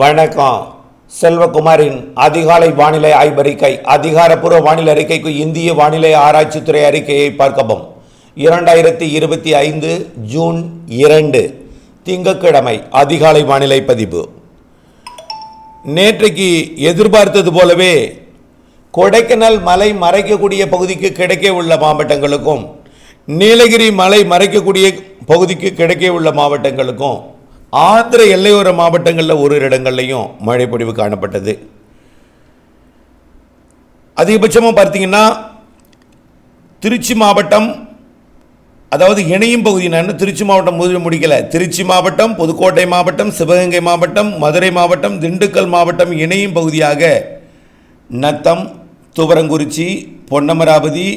வணக்கம். செல்வகுமாரின் அதிகாலை வானிலை ஆய்வறிக்கை அதிகாரப்பூர்வ வானிலை அறிக்கைக்கு இந்திய வானிலை ஆராய்ச்சித்துறை அறிக்கையை பார்க்கவும். இரண்டாயிரத்தி இருபத்தி ஐந்து ஜூன் இரண்டு திங்கக்கிழமை அதிகாலை வானிலை பதிவு. நேற்றைக்கு எதிர்பார்த்தது போலவே கொடைக்கானல் மலை மறைக்கக்கூடிய பகுதிக்கு கிடைக்க உள்ள மாவட்டங்களுக்கும் நீலகிரி மலை மறைக்கக்கூடிய பகுதிக்கு கிடைக்க உள்ள மாவட்டங்களுக்கும் ஆந்திர எல்லையோர மாவட்டங்களில் ஒரு இடங்கள்லையும் மழைப்பொழிவு காணப்பட்டது. அதிகபட்சமாக பார்த்தீங்கன்னா திருச்சி மாவட்டம் அதாவது இணையும் பகுதி நான் திருச்சி மாவட்டம் முதலில் முடிக்கல. திருச்சி மாவட்டம் புதுக்கோட்டை மாவட்டம் சிவகங்கை மாவட்டம் மதுரை மாவட்டம் திண்டுக்கல் மாவட்டம் இணையும் பகுதியாக நத்தம் துவரங்குறிச்சி பொன்னமராவதி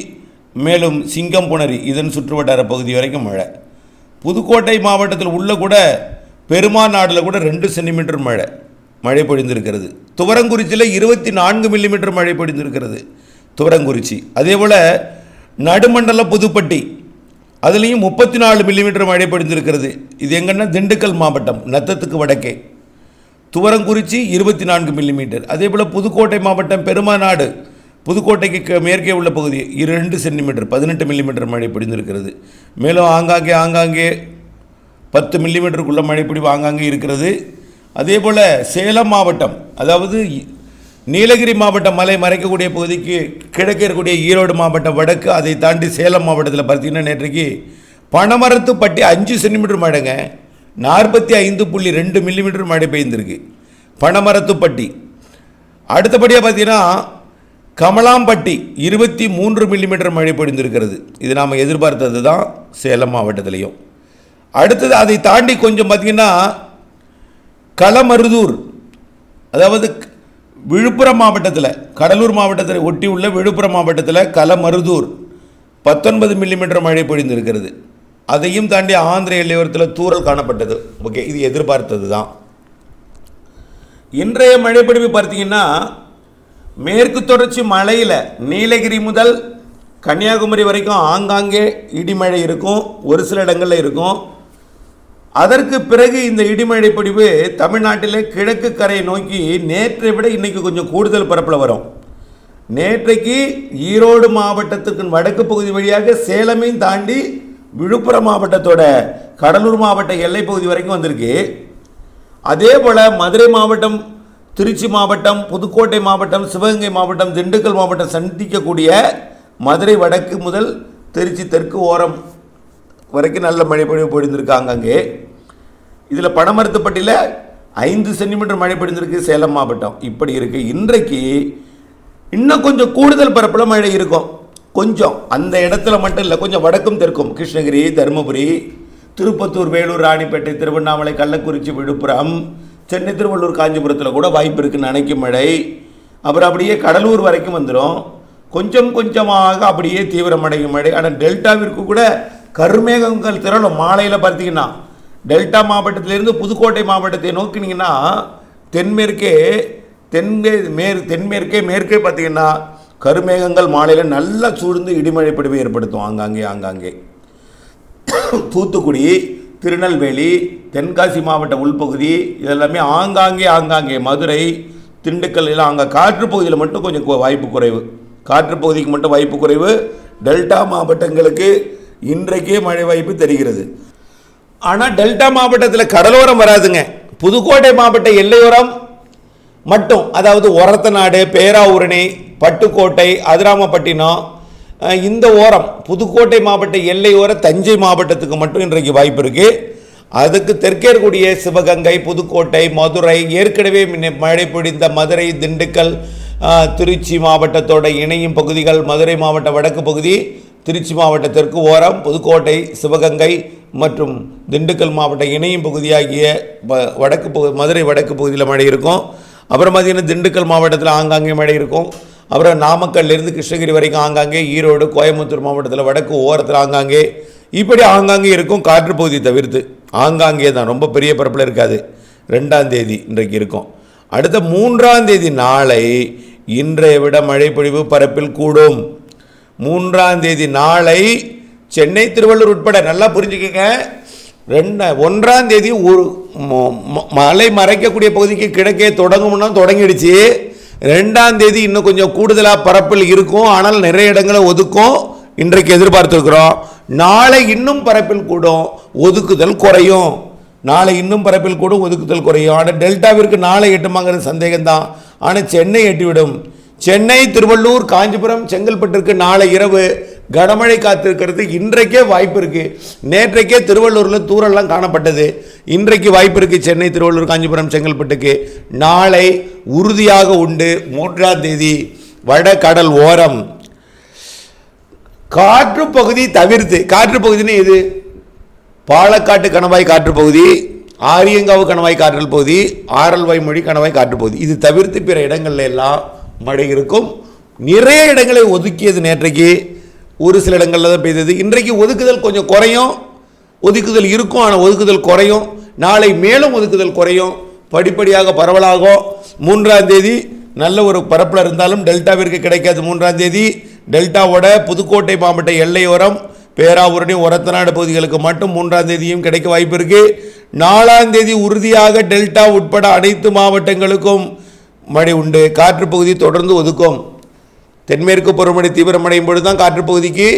மேலும் சிங்கம்புணரி இதன் சுற்றுவட்டார பகுதி வரைக்கும் மழை. புதுக்கோட்டை மாவட்டத்தில் உள்ள கூட பெருமாநாடில் கூட ரெண்டு சென்டிமீட்டர் மழை மழை பொழிந்திருக்கிறது. துவரங்குறிச்சியில் இருபத்தி நான்கு மில்லிமீட்டர் மழை பொழிந்திருக்கிறது துவரங்குறிச்சி. அதே போல் நடுமண்டல புதுப்பட்டி அதுலேயும் முப்பத்தி நாலு மில்லிமீட்டர் மழை பொழிந்திருக்கிறது. இது எங்கன்னா திண்டுக்கல் மாவட்டம் நத்தத்துக்கு வடக்கே. துவரங்குறிச்சி இருபத்தி நான்கு மில்லிமீட்டர். அதே போல் புதுக்கோட்டை மாவட்டம் பெருமாநாடு புதுக்கோட்டைக்கு க- மேற்கே உள்ள பகுதி இரண்டு சென்டிமீட்டர் பதினெட்டு மில்லிமீட்டர் மழை பிடிந்திருக்கிறது மேலும் ஆங்காங்கே ஆங்காங்கே பத்து மில்லிமீட்டருக்குள்ள மழைப்பிடிவு ஆங்காங்கே இருக்கிறது. அதே போல் சேலம் மாவட்டம் அதாவது நீலகிரி மாவட்டம் மலை மறைக்கக்கூடிய பகுதிக்கு கிழக்கு இருக்கக்கூடிய ஈரோடு மாவட்டம் வடக்கு அதை தாண்டி சேலம் மாவட்டத்தில் பார்த்தீங்கன்னா நேற்றைக்கு பனமரத்துப்பட்டி அஞ்சு சென்டிமீட்டர் மழைங்க. நாற்பத்தி ஐந்து புள்ளி ரெண்டு மில்லிமீட்டர் மழை பெய்ந்திருக்கு. பனமரத்துப்பட்டி. அடுத்தபடியாக பார்த்தீங்கன்னா கமலாம்பட்டி இருபத்தி மூன்று மில்லிமீட்டர் மழை பொழிந்திருக்கிறது. இது நாம் எதிர்பார்த்தது தான் சேலம் மாவட்டத்திலையும். அடுத்தது அதை தாண்டி கொஞ்சம் பார்த்தீங்கன்னா களமருதூர். அதாவது விழுப்புரம் மாவட்டத்தில் கடலூர் மாவட்டத்தில் ஒட்டி உள்ள விழுப்புரம் மாவட்டத்தில் களமருதூர் பத்தொன்பது மில்லிமீட்டர் மழை பொழிந்திருக்கிறது. அதையும் தாண்டி ஆந்திர எல்லையோரத்தில் தூறல் காணப்பட்டது. ஓகே இது எதிர்பார்த்தது தான் இன்றைய மழைப்பொழிவு பார்த்தீங்கன்னா மேற்கு தொடர்ச்சி மலையில் நீலகிரி முதல் கன்னியாகுமரி வரைக்கும் ஆங்காங்கே இடிமழை இருக்கும். ஒரு சில இடங்களில் இருக்கும். அதற்கு பிறகு இந்த இடிமழை பொழிவு தமிழ்நாட்டில் கிழக்கு கரையை நோக்கி நேற்றை விட இன்னைக்கு கொஞ்சம் கூடுதல் பரப்பில் வரும். நேற்றைக்கு ஈரோடு மாவட்டத்துக்கு வடக்கு பகுதி வழியாக சேலமையும் தாண்டி விழுப்புரம் மாவட்டத்தோட கடலூர் மாவட்ட எல்லை பகுதி வரைக்கும் வந்திருக்கு. அதே போல் மதுரை மாவட்டம் திருச்சி மாவட்டம் புதுக்கோட்டை மாவட்டம் சிவகங்கை மாவட்டம் திண்டுக்கல் மாவட்டம் சந்திக்கக்கூடிய மதுரை வடக்கு முதல் திருச்சி தெற்கு ஓரம் வரைக்கும் நல்ல மழை பொழிவு பொழிந்திருக்காங்க அங்கே. இதில் பனமரத்துப்பட்டியில் ஐந்து சென்டிமீட்டர் மழை பொழிந்திருக்கு சேலம் மாவட்டம். இப்படி இருக்குது இன்றைக்கு இன்னும் கொஞ்சம் கூடுதல் பரப்பில் மழை இருக்கும். கொஞ்சம். அந்த இடத்துல மட்டும் இல்லை கொஞ்சம் வடக்கும் தெற்கும். கிருஷ்ணகிரி தருமபுரி திருப்பத்தூர் வேலூர் ராணிப்பேட்டை திருவண்ணாமலை கள்ளக்குறிச்சி விழுப்புரம் சென்னை திருவள்ளூர் காஞ்சிபுரத்தில் கூட வாய்ப்பு இருக்குன்னு நினைக்கும் மழை. அப்புறம் அப்படியே கடலூர் வரைக்கும் வந்துடும் கொஞ்சம் கொஞ்சமாக அப்படியே தீவிரமடையும் மழை. ஆனால் டெல்டாவிற்கு கூட கருமேகங்கள் திரளும் மாலையில் பார்த்தீங்கன்னா டெல்டா மாவட்டத்திலேருந்து புதுக்கோட்டை மாவட்டத்தை நோக்கினீங்கன்னா தென்மேற்கே தென்மே மேற் தென்மேற்கே மேற்கே பார்த்தீங்கன்னா கருமேகங்கள் மாலையில் நல்லா சூழ்ந்து இடிமழை பொழிவை ஏற்படுத்தும். ஆங்காங்கே ஆங்காங்கே. தூத்துக்குடி திருநெல்வேலி தென்காசி மாவட்ட உள்பகுதி இதெல்லாமே ஆங்காங்கே ஆங்காங்கே. மதுரை திண்டுக்கல் எல்லாம் அங்கே காற்று பகுதியில் மட்டும் கொஞ்சம் வாய்ப்பு குறைவு. காற்று பகுதிக்கு மட்டும் வாய்ப்பு குறைவு. டெல்டா மாவட்டங்களுக்கு இன்றைக்கே மழை வாய்ப்பு தெரிகிறது. ஆனால் டெல்டா மாவட்டத்தில் கடலோரம் வராதுங்க. புதுக்கோட்டை மாவட்ட எல்லையோரம் மட்டும். அதாவது ஒரத்தநாடு பேராவூரணி பட்டுக்கோட்டை அதிராமப்பட்டினம் இந்த ஓரம் புதுக்கோட்டை மாவட்ட எல்லையோர தஞ்சை மாவட்டத்துக்கு மட்டும் இன்றைக்கு வாய்ப்பு இருக்குது அதுக்கு தெற்கே இருக்கக்கூடிய சிவகங்கை புதுக்கோட்டை மதுரை ஏற்கனவே மழை பொழிந்த மதுரை திண்டுக்கல் திருச்சி மாவட்டத்தோட இணையும் பகுதிகள் மதுரை மாவட்ட வடக்கு பகுதி திருச்சி மாவட்ட தெற்கு ஓரம் புதுக்கோட்டை சிவகங்கை மற்றும் திண்டுக்கல் மாவட்ட இணையும் பகுதியாகிய வ- வடக்கு பகு மதுரை வடக்கு பகுதியில் மழை இருக்கும். அப்புறம் பார்த்திங்கன்னா திண்டுக்கல் மாவட்டத்தில் ஆங்காங்கே மழை இருக்கும். அப்புறம் நாமக்கல்லேருந்து கிருஷ்ணகிரி வரைக்கும் ஆங்காங்கே ஈரோடு கோயம்புத்தூர் மாவட்டத்தில் வடக்கு ஓரத்தில் ஆங்காங்கே. இப்படி ஆங்காங்கே இருக்கும் காற்று பகுதி தவிர்த்து. ஆங்காங்கே தான் ரொம்ப பெரிய பரப்பில் இருக்காது. ரெண்டாம் தேதி இன்றைக்கு இருக்கும். அடுத்த மூன்றாம் தேதி நாளை இன்றைய விட மழைப்பொழிவு பரப்பில் கூடும். மூன்றாம் தேதி நாளை சென்னை திருவள்ளூர் உட்பட நல்லா புரிஞ்சுக்கங்க. ரெண்டு ஒன்றாம் தேதி ஒரு மலை மறைக்கக்கூடிய பகுதிக்கு கிழக்கே தொடங்கும்னா தொடங்கிடுச்சு. ரெண்டாம் தேதி இன்னும் கொஞ்சம் கூடுதலாக பரப்பில் இருக்கும். ஆனால் நிறைய இடங்களை ஒதுக்கும். இன்றைக்கு எதிர்பார்த்துருக்குறோம். நாளை இன்னும் பரப்பில் கூடும். ஒதுக்குதல் குறையும். நாளை இன்னும் பரப்பில் கூடும். ஒதுக்குதல் குறையும். ஆனால் டெல்டாவிற்கு நாளை எட்டுமாங்கிறது சந்தேகம்தான். ஆனால் சென்னை எட்டிவிடும். சென்னை திருவள்ளூர் காஞ்சிபுரம் செங்கல்பட்டிற்கு நாளை இரவு கனமழை காத்திருக்கிறது. இன்றைக்கே வாய்ப்பு இருக்கு. நேற்றைக்கே திருவள்ளூரில் தூரெல்லாம் காணப்பட்டது. இன்றைக்கு வாய்ப்பு இருக்கு சென்னை திருவள்ளூர் காஞ்சிபுரம் செங்கல்பட்டுக்கு. நாளை உறுதியாக உண்டு மூன்றாம் தேதி வட கடல் ஓரம். காற்று பகுதி தவிர்த்து காற்று பகுதின்னு இது பாலக்காட்டு கணவாய் காற்று பகுதி ஆரியங்காவு கணவாய் காற்றல் பகுதி ஆரல்வாய் மொழி கணவாய் காற்று பகுதி. இது தவிர்த்து பிற இடங்கள்ல எல்லாம் மழை இருக்கும். நிறைய இடங்களை ஒதுக்கியது நேற்றைக்கு. ஒரு சில இடங்களில் தான் பெய்தது. இன்றைக்கு ஒதுக்குதல் கொஞ்சம் குறையும். ஒதுக்குதல் இருக்கும் ஆனால் ஒதுக்குதல் குறையும். நாளை மேலும் ஒதுக்குதல் குறையும். படிப்படியாக பரவலாகும். மூன்றாம் தேதி நல்ல ஒரு பரப்பில் இருந்தாலும் டெல்டாவிற்கு கிடைக்காது மூன்றாம் தேதி. டெல்டாவோட புதுக்கோட்டை மாவட்ட எல்லையோரம் பேராவூரணி ஒரத்தநாடு பகுதிகளுக்கு மட்டும் மூன்றாம் தேதியும் கிடைக்க வாய்ப்பு இருக்குது நாலாம் தேதி உறுதியாக டெல்டா உட்பட அனைத்து மாவட்டங்களுக்கும் மழை உண்டு. காற்று பகுதி தொடர்ந்து ஒதுக்கும். தென்மேற்கு பருவமழை தீவிரமடையும் பொழுது தான் காற்று பகுதிக்கு.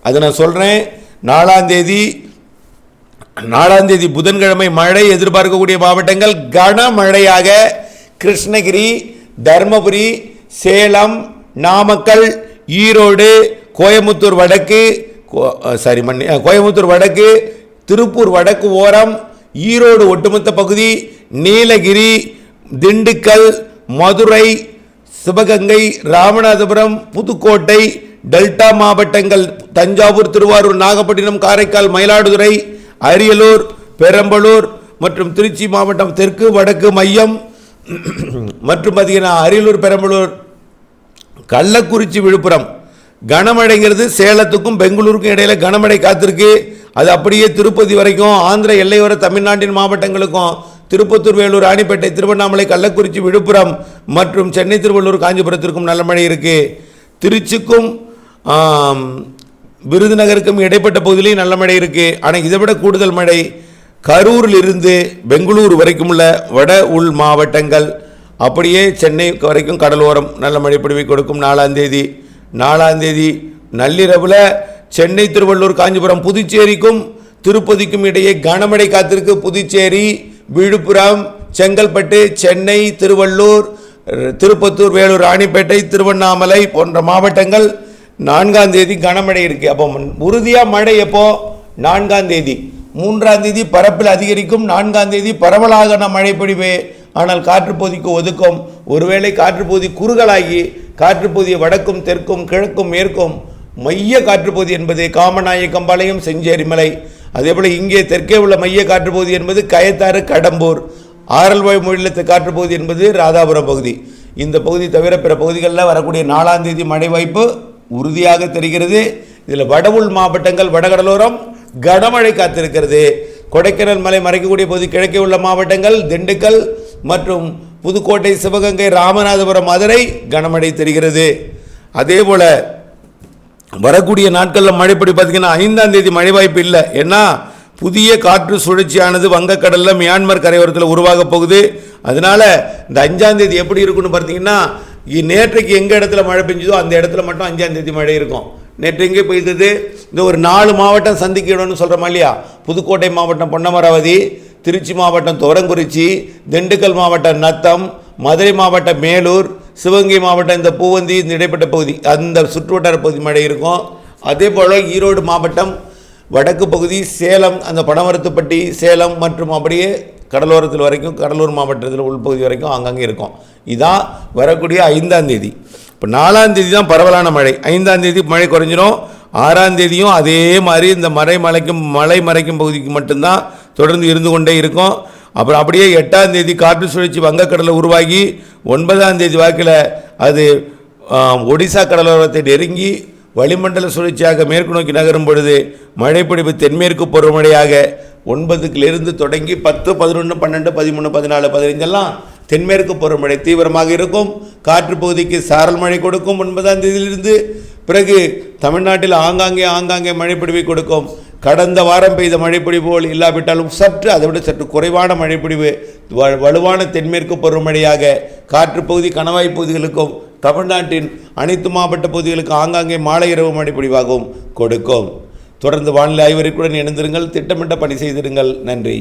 அதை நான் சொல்கிறேன் நாலாந்தேதி நாலாந்தேதி புதன்கிழமை மழை எதிர்பார்க்கக்கூடிய மாவட்டங்கள் கனமழையாக கிருஷ்ணகிரி தருமபுரி சேலம் நாமக்கல் ஈரோடு கோயமுத்தூர் வடக்கு கோ- சாரி மண்ணி கோயமுத்தூர் வடக்கு திருப்பூர் வடக்கு ஓரம் ஈரோடு ஒட்டுமொத்த பகுதி நீலகிரி திண்டுக்கல் மதுரை சிவகங்கை ராமநாதபுரம் புதுக்கோட்டை டெல்டா மாவட்டங்கள் தஞ்சாவூர் திருவாரூர் நாகப்பட்டினம் காரைக்கால் மயிலாடுதுறை அரியலூர் பெரம்பலூர் மற்றும் திருச்சி மாவட்டம் தெற்கு வடக்கு மையம் மற்றும் பார்த்தீங்கன்னா அரியலூர் பெரம்பலூர் கள்ளக்குறிச்சி விழுப்புரம். கனமழைங்கிறது சேலத்துக்கும் பெங்களூருக்கும் இடையில கனமழை காத்திருக்கு. அது அப்படியே திருப்பதி வரைக்கும் ஆந்திர எல்லையோர தமிழ்நாட்டின் மாவட்டங்களுக்கும் திருப்பத்தூர் வேலூர் ராணிப்பேட்டை திருவண்ணாமலை கள்ளக்குறிச்சி விழுப்புரம் மற்றும் சென்னை திருவள்ளூர் காஞ்சிபுரத்திற்கும் நல்ல மழை இருக்குது திருச்சிக்கும் விருதுநகருக்கும் இடைப்பட்ட பகுதியிலையும் நல்ல மழை இருக்குது ஆனால் இதை விட கூடுதல் மழை கரூரில் இருந்து வரைக்கும் உள்ள வட உள் மாவட்டங்கள். அப்படியே சென்னை வரைக்கும் கடலோரம் நல்ல மழை பொழிவை கொடுக்கும் நாலாந்தேதி நாலாந்தேதி நள்ளிரவில் சென்னை திருவள்ளூர் காஞ்சிபுரம் புதுச்சேரிக்கும் திருப்பதிக்கும் இடையே கனமழை காத்திருக்கு. புதுச்சேரி விழுப்புரம் செங்கல்பட்டு சென்னை திருவள்ளூர் திருப்பத்தூர் வேலூர் ராணிப்பேட்டை திருவண்ணாமலை போன்ற மாவட்டங்கள் நான்காம் தேதி கனமழை இருக்கு. அப்போ உறுதியாக மழை எப்போ? நான்காம் தேதி. மூன்றாம் தேதி பரப்பில் அதிகரிக்கும் நான்காம் தேதி பரவலாக மழை பொழிவு. ஆனால் காற்றுப்பகுதிக்கு ஒதுக்கும். ஒருவேளை காற்றுப்பகுதி குறுகலாகி காற்றுப்பகுதி வடக்கும் தெற்கும் கிழக்கும் மேற்கும் மைய காற்றுப்பகுதி என்பது காமநாயக்கம்பாளையம் செஞ்சேரிமலை. அதேபோல் இங்கே தெற்கே உள்ள மைய காற்று பகுதி என்பது கயத்தாறு கடம்பூர். ஆரல்வாய் மாநிலத்தை காற்றுப்பகுதி என்பது ராதாபுரம் பகுதி. இந்த பகுதி தவிர பிற பகுதிகளில் வரக்கூடிய நாலாம் தேதி மழை வாய்ப்பு உறுதியாக தெரிகிறது. இதில் வடவுள் மாவட்டங்கள் வடகடலோரம் கனமழை காத்திருக்கிறது. கொடைக்கானல் மலை மறைக்கக்கூடிய பகுதி கிழக்கே உள்ள மாவட்டங்கள் திண்டுக்கல் மற்றும் புதுக்கோட்டை சிவகங்கை ராமநாதபுரம் மதுரை கனமழை தெரிகிறது. அதேபோல் வரக்கூடிய நாட்களில் மழைப்படி பார்த்தீங்கன்னா ஐந்தாம் தேதி மழை வாய்ப்பு இல்லை. ஏன்னா புதிய காற்று சுழற்சியானது வங்கக்கடலில் மியான்மர் கரையோரத்தில் உருவாக போகுது. அதனால இந்த அஞ்சாம் தேதி எப்படி இருக்குன்னு பார்த்தீங்கன்னா இ- நேற்றைக்கு எங்கள் இடத்துல மழை பெஞ்சதோ அந்த இடத்துல மட்டும் அஞ்சாம் தேதி மழை இருக்கும். நேற்று எங்கே பெய்தது? இந்த ஒரு நாலு மாவட்டம் சந்திக்கணும்னு சொல்கிறோமா இல்லையா? புதுக்கோட்டை மாவட்டம் பொன்னமராவதி திருச்சி மாவட்டம் துவரங்குறிச்சி திண்டுக்கல் மாவட்டம் நத்தம் மதுரை மாவட்டம் மேலூர் சிவகங்கை மாவட்டம் இந்த பூவந்தி இந்த இடைப்பட்ட பகுதி அந்த சுற்றுவட்டார பகுதி மழை இருக்கும். அதே போல் ஈரோடு மாவட்டம் வடக்கு பகுதி சேலம் அந்த பனமரத்துப்பட்டி சேலம் மற்றும் அப்படியே கடலோரத்தில் வரைக்கும் கடலூர் மாவட்டத்தில் உள்பகுதி வரைக்கும் அங்கங்கே இருக்கும். இதான் வரக்கூடிய ஐந்தாம் தேதி. இப்போ நாலாம் தேதி தான் பரவலான மழை. ஐந்தாம் தேதி மழை குறைஞ்சிரும். ஆறாம் தேதியும் அதே மாதிரி இந்த மறை மலைக்கும் மலை மறைக்கும் பகுதிக்கு மட்டும்தான் தொடர்ந்து இருந்து கொண்டே இருக்கும். அப்புறம் அப்படியே எட்டாம் தேதி காற்று சுழற்சி வங்கக்கடலில் உருவாகி ஒன்பதாம் தேதி வாக்கில் அது ஒடிசா கடலோரத்தை நெருங்கி வளிமண்டல சுழற்சியாக மேற்கு நோக்கி நகரும் பொழுது மழைப்பிடிப்பு தென்மேற்கு பருவமழையாக ஒன்பதுக்கிலிருந்து தொடங்கி பத்து பதினொன்று பன்னெண்டு பதிமூணு பதினாலு பதினைஞ்செல்லாம் தென்மேற்கு பருவமழை தீவிரமாக இருக்கும். காற்று பகுதிக்கு சாரல் மழை கொடுக்கும் ஒன்பதாம் தேதியிலிருந்து. பிறகு தமிழ்நாட்டில் ஆங்காங்கே ஆங்காங்கே மழைப்பிடிவை கொடுக்கும். கடந்த வாரம் பெய்த மழைப்பொழிவு போல் இல்லாவிட்டாலும் சற்று அதை விட சற்று குறைவான மழைப்பொழிவு வ- வலுவான தென்மேற்கு பருவமழையாக காற்று பகுதி கணவாய் பகுதிகளுக்கும் தமிழ்நாட்டின் அனைத்து மாவட்ட பகுதிகளுக்கும் ஆங்காங்கே மாலை இரவு மழைப்பொழிவாகவும் கொடுக்கும். தொடர்ந்து வானிலை ஆய்வறிக்குடன் இணைந்திருங்கள். திட்டமிட்ட பணி செய்திருங்கள். நன்றி.